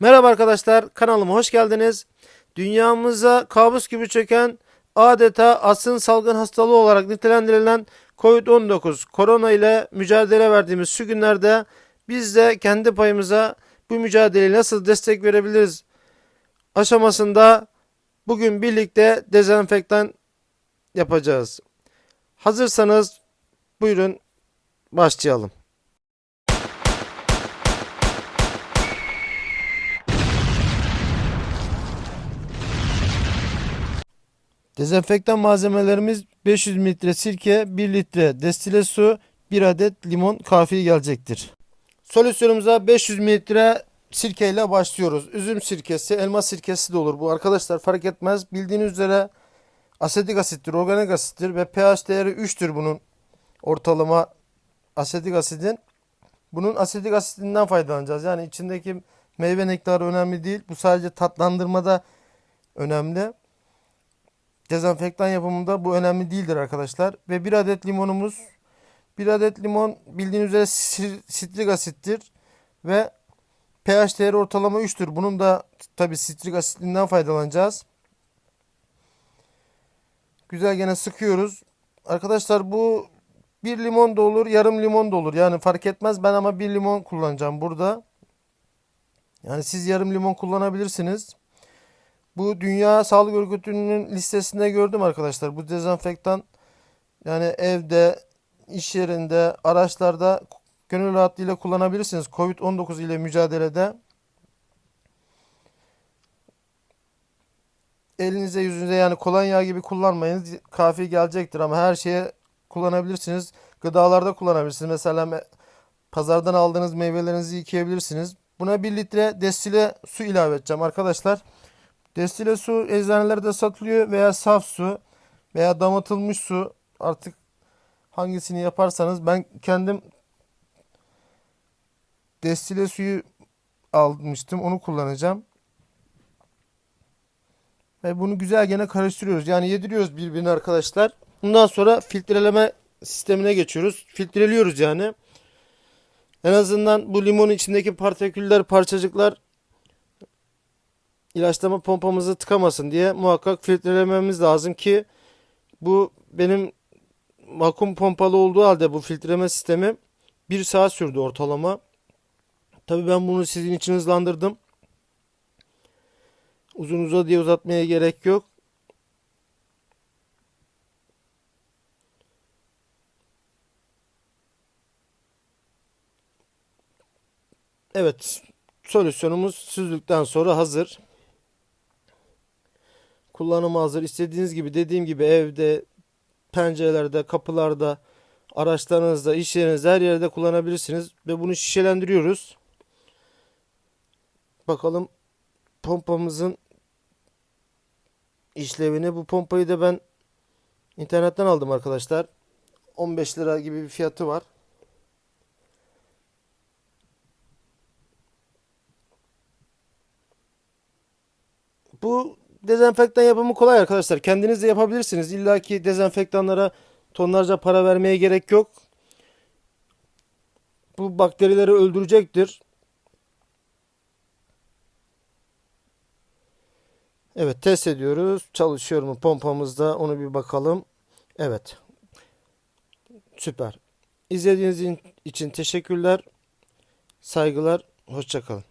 Merhaba arkadaşlar, kanalıma hoş geldiniz. Dünyamıza kabus gibi çöken adeta asın salgın hastalığı olarak nitelendirilen COVID-19 korona ile mücadele verdiğimiz şu günlerde biz de kendi payımıza bu mücadeleye nasıl destek verebiliriz aşamasında bugün birlikte dezenfektan yapacağız. Hazırsanız buyurun başlayalım. Dezenfektan malzemelerimiz 500 mililitre sirke, 1 litre destile su, 1 adet limon kafi gelecektir. Solüsyonumuza 500 mililitre sirke ile başlıyoruz. Üzüm sirkesi, elma sirkesi de olur bu arkadaşlar fark etmez. Bildiğiniz üzere asetik asittir, organik asittir ve pH değeri 3'tür bunun ortalama asetik asidin. Bunun asetik asitinden faydalanacağız. Yani içindeki meyve nektarı önemli değil. Bu sadece tatlandırmada önemli. Dezenfektan yapımında bu önemli değildir arkadaşlar. Ve bir adet limonumuz. Bir adet limon bildiğiniz üzere sitrik asittir. Ve pH değeri ortalama 3'tür. Bunun da tabi sitrik asitinden faydalanacağız. Güzel gene sıkıyoruz. Arkadaşlar bu bir limon da olur, yarım limon da olur. Yani fark etmez. Ben ama bir limon kullanacağım burada. Yani siz yarım limon kullanabilirsiniz. Bu Dünya Sağlık Örgütü'nün listesinde gördüm arkadaşlar. Bu dezenfektan yani evde, iş yerinde, araçlarda gönül rahatlığıyla kullanabilirsiniz. Covid-19 ile mücadelede. Elinize yüzünüze yani kolonya gibi kullanmayın. Kafi gelecektir ama her şeye kullanabilirsiniz. Gıdalarda kullanabilirsiniz. Mesela me- pazardan aldığınız meyvelerinizi yıkayabilirsiniz. Buna 1 litre destile su ilave edeceğim arkadaşlar. Destile su eczanelerde satılıyor veya saf su veya damıtılmış su artık hangisini yaparsanız ben kendim destile suyu almıştım onu kullanacağım. Ve bunu güzel gene karıştırıyoruz. Yani yediriyoruz birbirine arkadaşlar. Bundan sonra filtreleme sistemine geçiyoruz. Filtreliyoruz yani. En azından bu limonun içindeki partiküller, parçacıklar ilaçlama pompamızı tıkamasın diye muhakkak filtrelememiz lazım ki bu benim vakum pompalı olduğu halde bu filtreleme sistemi bir saat sürdü ortalama. Tabii ben bunu sizin için hızlandırdım. Uzun uzadıya uzatmaya gerek yok. Evet, solüsyonumuz süzdükten sonra hazır. Kullanıma hazır. İstediğiniz gibi dediğim gibi evde, pencerelerde, kapılarda, araçlarınızda, iş yerinizde her yerde kullanabilirsiniz. Ve bunu şişelendiriyoruz. Bakalım pompamızın işlevini. Bu pompayı da ben internetten aldım arkadaşlar. 15 lira gibi bir fiyatı var. Bu dezenfektan yapımı kolay arkadaşlar. Kendiniz de yapabilirsiniz. İlla ki dezenfektanlara tonlarca para vermeye gerek yok. Bu bakterileri öldürecektir. Evet test ediyoruz. Çalışıyor mu pompamızda onu bir bakalım. Evet. Süper. İzlediğiniz için teşekkürler. Saygılar. Hoşçakalın.